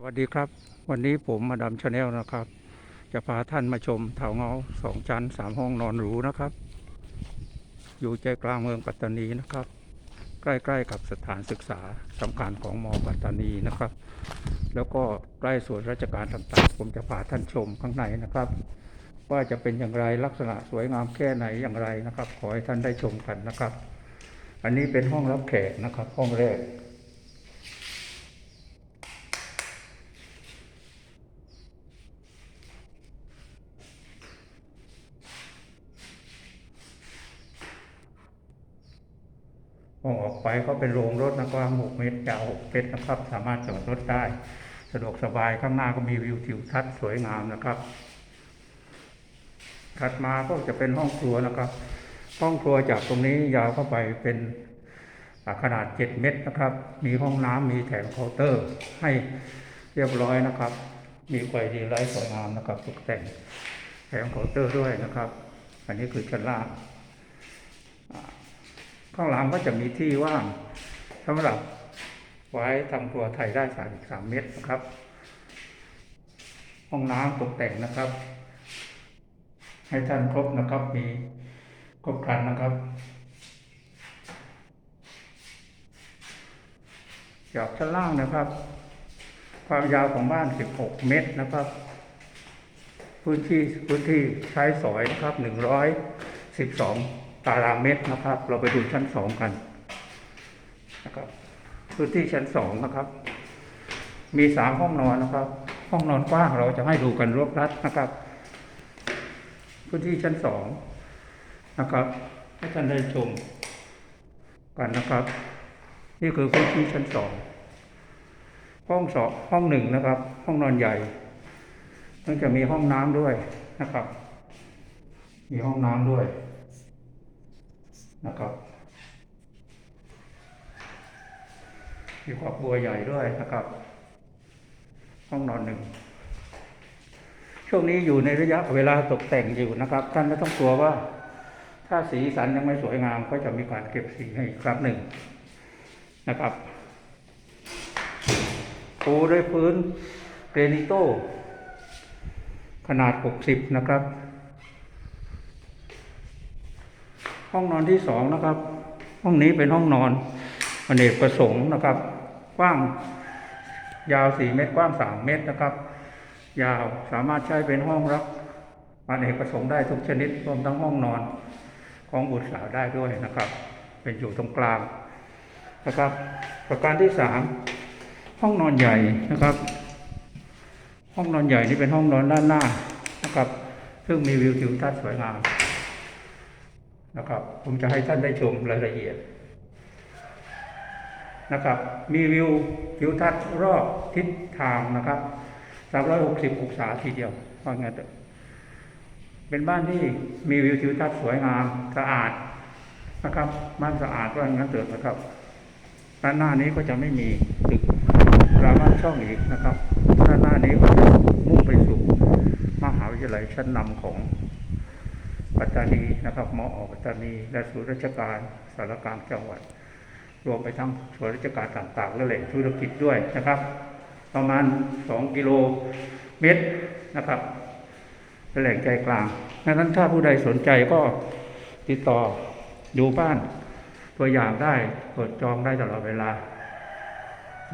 สวัสดีครับ วันนี้ผมมาดามชาแนลนะครับ จะพาท่านมาชมเถาเงาสองชั้นสามห้องนอนหรูนะครับ อยู่ใจกลางเมืองปัตตานีนะครับ ใกล้ๆกับสถานศึกษาสำคัญของมอปัตตานีนะครับ แล้วก็ใกล้ส่วนราชการต่างๆ ผมจะพาท่านชมข้างในนะครับ ว่าจะเป็นอย่างไรลักษณะสวยงามแค่ไหนอย่างไรนะครับ ขอให้ท่านได้ชมกันนะครับ อันนี้เป็นห้องรับแขกนะครับ ห้องแรก ห้องออกไปก็เป็นโรงรถนะกว้าง6เมตรยาว6เมตรนะครับ สามารถจอดรถได้ สะดวกสบายข้างหน้าก็มีวิวทิวทัศน์สวยงามนะครับถัดมาก็จะเป็นห้องครัวนะครับ ห้องครัวจากตรงนี้ยาวเข้าไปเป็นขนาด 7 เมตรนะครับ มีห้องน้ำมีแถมเคาน์เตอร์ ให้เรียบร้อยนะครับ มีไฟดีไลท์สวยงามนะครับตกแต่งแถมเคาน์เตอร์ด้วยนะครับ อันนี้คือชั้นล่าง ข้างหลังก็จะมีที่ว่างสำหรับไว้ทำครัวไทยได้สามสามเมตรนะครับ ห้องน้ำตกแต่งนะครับ ให้ท่านครบนะครับมีครบครันนะครับจากชั้นล่างนะครับ ความยาวของบ้าน 16 เมตรนะครับ พื้นที่พื้นที่ใช้สอยนะครับ 112 ตารางเมตรนะครับ เราไปดูชั้นสองกันนะครับพื้นที่ชั้นสองนะครับ มีสามห้องนอนนะครับ ห้องนอนกว้างเราจะให้ดูกันรวบรัดนะครับ พื้นที่ชั้นสองนะครับให้ท่านได้ชมกันนะครับ นี่คือพื้นที่ชั้นสองห้องสองห้องหนึ่งนะครับ ห้องนอนใหญ่มันจะมีห้องน้ำด้วยนะครับ มีห้องน้ำด้วย นะครับ มีครอบครัวใหญ่ด้วยนะครับ ห้องนอนหนึ่ง ช่วงนี้อยู่ในระยะเวลาตกแต่งอยู่นะครับ ท่านไม่ต้องกลัวว่า ถ้าสีสันยังไม่สวยงามก็จะมีการเก็บสีให้อีกครั้งหนึ่งนะครับปูด้วยพื้นเกรนิโตขนาด 60 นะครับ ห้องนอนที่สองนะครับ ห้องนี้เป็นห้องนอนอเนกประสงค์นะครับ กว้างยาวสี่เมตรกว้างสามเมตรนะครับ ยาวสามารถใช้เป็นห้องรับอเนกประสงค์ได้ทุกชนิดรวมทั้งห้องนอนของบุตรสาวได้ด้วยนะครับ เป็นอยู่ตรงกลางนะครับ ประการที่สามห้องนอนใหญ่นะครับ ห้องนอนใหญ่นี่เป็นห้องนอนด้านหน้านะครับ ซึ่งมีวิวทิวทัศน์สวยงาม นะครับ ผมจะให้ท่านได้ชมรายละเอียดนะครับ มีวิวทิวทัศน์รอบทิศทางนะครับ 360 องศาทีเดียวว่างั้นเถอเป็นบ้านที่มีวิวทิวทัศน์สวยงามสะอาดนะครับบ้านสะอาดว่างั้นเถอะนะครับด้านหน้านี้ก็จะไม่มีตึกรามาช่องอีกนะครับด้านหน้านี้ก็จะมุ่งไปสู่มหาวิทยาลัยชั้นนำของ ปัตตานีนะครับมอปัตตานี และศูนย์ราชการสารกลางจังหวัด รวมไปทั้งส่วนราชการต่างๆและแหล่งธุรกิจด้วยนะครับ ประมาณ 2 กิโลเมตรนะครับแหล่งใจกลางดังนั้นถ้าผู้ใดสนใจก็ติดต่อดูบ้านตัวอย่างได้เปิดจองได้ตลอดเวลา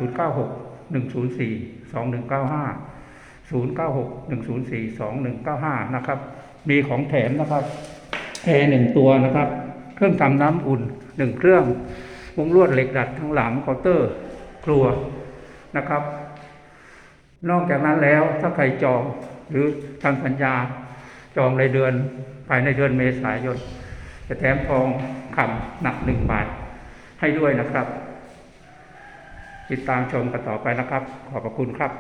096 104 2195 0961042195 นะครับ มีของแถมนะครับแอร์หนึ่งตัวนะครับ เครื่องทำน้ำอุ่นหนึ่งเครื่องวงลวดเหล็กดัดทั้งหลังเคาน์เตอร์ครัวนะครับ นอกจากนั้นแล้วถ้าใครจองหรือทางสัญญาจองในเดือนภายในเดือนเมษายน จะแถมทองคำหนักหนึ่งบาทให้ด้วยนะครับ ติดตามชมกันต่อไปนะครับ ขอบพระคุณครับ